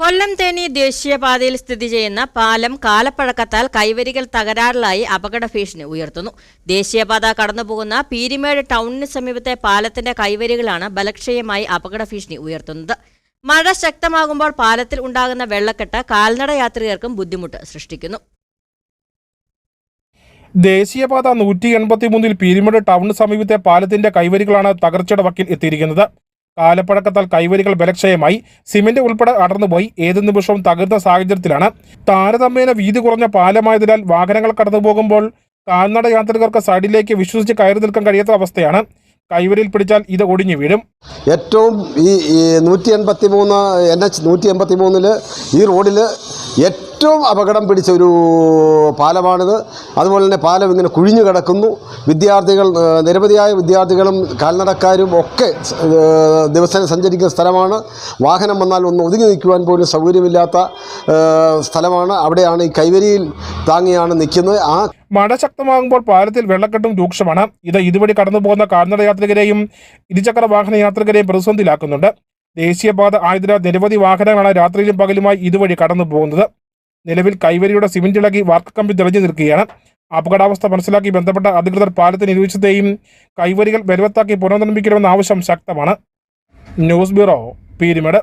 കൊല്ലം തേനി ദേശീയപാതയിൽ സ്ഥിതി ചെയ്യുന്ന പാലം കാലപ്പഴക്കത്താൽ കൈവരികൾ തകരാറിലായി അപകട ഭീഷണി ഉയർത്തുന്നു. ദേശീയപാത കടന്നുപോകുന്ന പീരിമേട് ടൗണിന് സമീപത്തെ പാലത്തിന്റെ കൈവരികളാണ് ബലക്ഷയമായി അപകട ഭീഷണി ഉയർത്തുന്നത്. മഴ ശക്തമാകുമ്പോൾ പാലത്തിൽ ഉണ്ടാകുന്ന വെള്ളക്കെട്ട് കാൽനട യാത്രികർക്കും ബുദ്ധിമുട്ട് സൃഷ്ടിക്കുന്നു. ദേശീയപാത നൂറ്റി എൺപത്തിമൂന്നിൽ പീരിമേട് ടൗണിന് സമീപത്തെ പാലത്തിന്റെ കൈവരികളാണ് തകർച്ചയുടെ വക്കിൽ എത്തിയിരിക്കുന്നത്. കാലപ്പഴക്കത്താൽ കൈവരികൾ ബലക്ഷയമായി സിമന്റ് ഉൾപ്പെടെ അടർന്നുപോയി. ഏത് നിമിഷവും തകർന്ന സാഹചര്യത്തിലാണ് താരതമ്യേന വീതി കുറഞ്ഞ പാലമായതിനാൽ വാഹനങ്ങൾ കടന്നുപോകുമ്പോൾ കാൽനട യാത്രികർക്ക് സൈഡിലേക്ക് വിശ്വസിച്ച് കയറി നിൽക്കാൻ കഴിയാത്ത അവസ്ഥയാണ്. കൈവരിയിൽ പിടിച്ചാൽ ഇത് ഒടിഞ്ഞു വീഴും. ഏറ്റവും ഈ നൂറ്റി എൺപത്തി മൂന്ന് എൻ എച്ച് നൂറ്റി എൺപത്തി മൂന്നിൽ ഈ റോഡിൽ അപകടം പിടിച്ച ഒരു പാലമാണിത്. അതുപോലെ തന്നെ പാലം ഇങ്ങനെ കുഴിഞ്ഞു കിടക്കുന്നു. വിദ്യാർത്ഥികൾ നിരവധിയായ വിദ്യാർത്ഥികളും കാൽനടക്കാരും ഒക്കെ ദിവസേന സഞ്ചരിക്കുന്ന സ്ഥലമാണ്. വാഹനം വന്നാൽ ഒന്ന് ഒതുങ്ങി നിൽക്കുവാൻ പോലും സൗകര്യമില്ലാത്ത സ്ഥലമാണ്. അവിടെയാണ് ഈ കൈവരിയിൽ താങ്ങിയാണ് നിൽക്കുന്നത്. ആ മഴ ശക്തമാകുമ്പോൾ പാലത്തിൽ വെള്ളക്കെട്ടും രൂക്ഷമാണ്. ഇത് ഇതുവഴി കടന്നു പോകുന്ന കാൽനട യാത്രികരെയും ഇരുചക്ര വാഹന യാത്രികരെയും പ്രതിസന്ധിയിലാക്കുന്നുണ്ട്. ദേശീയപാത ആയതിനാൽ നിരവധി വാഹനങ്ങളാണ് രാത്രിയിലും പകലുമായി ഇതുവഴി കടന്നു പോകുന്നത് നിലവിൽ കൈവരിയുടെ സിമന്റ് ഇളകി വാർക്ക് കമ്പി തെളിഞ്ഞു നിൽക്കുകയാണ്. അപകടാവസ്ഥ മനസ്സിലാക്കി ബന്ധപ്പെട്ട അധികൃതർ പാലത്തിന് ഇരുവശത്തെയും കൈവരികൾ വരുവത്താക്കി പുനർനിർമ്മിക്കണമെന്ന ആവശ്യം ശക്തമാണ്. News bureau Peermade.